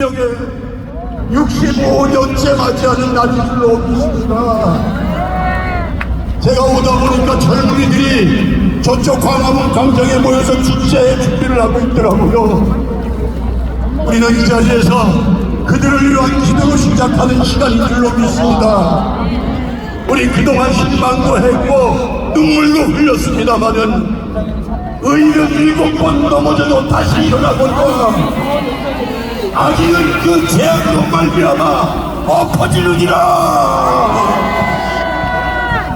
여기 65년째 맞이하는 날인 줄로 믿습니다. 제가 오다 보니까 젊은이들이 저쪽 광화문 광장에 모여서 축제의 준비를 하고 있더라고요. 우리는 이 자리에서 그들을 위한 기도를 시작하는 시간인 줄로 믿습니다. 우리 그동안 신방도 했고 눈물도 흘렸습니다마는 의는 일곱 번 넘어져도 다시 일어나고 있다. 악인은 그 재앙으로 말미암아 엎어지느니라.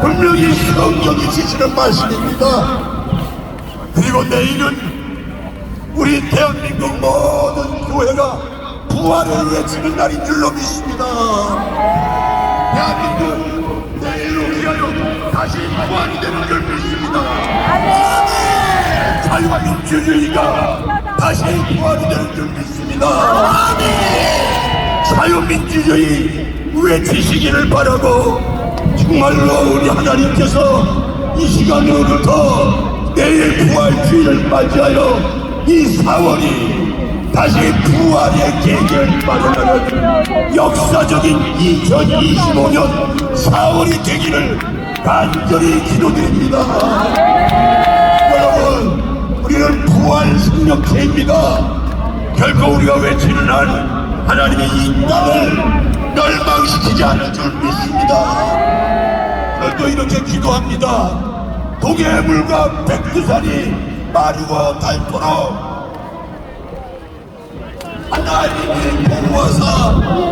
분명히 성경이 지시는 말씀입니다. 그리고 내일은 우리 대한민국 모든 교회가 부활을 외치는 날인 줄로 믿습니다. 대한민국 내일로 기하여 다시 부활이 되는 줄 민주주의가 다시 부활이 되는 줄 믿습니다. 자유민주주의 외치시기를 바라고 정말로 우리 하나님께서 이 시간으로부터 내일 부활주의를 맞이하여 이 사월이 다시 부활의 계기를 마련하는 역사적인 2025년 4월이 되기를 간절히 기도드립니다. 여러분, 우리는 부활 생명체입니다. 결코 우리가 외치는 한 하나님이 이 땅을 멸망시키지 않을 줄 믿습니다. 오늘도 이렇게 기도합니다. 동해물과 백두산이 마르고 닳도록 하나님이 보호하사!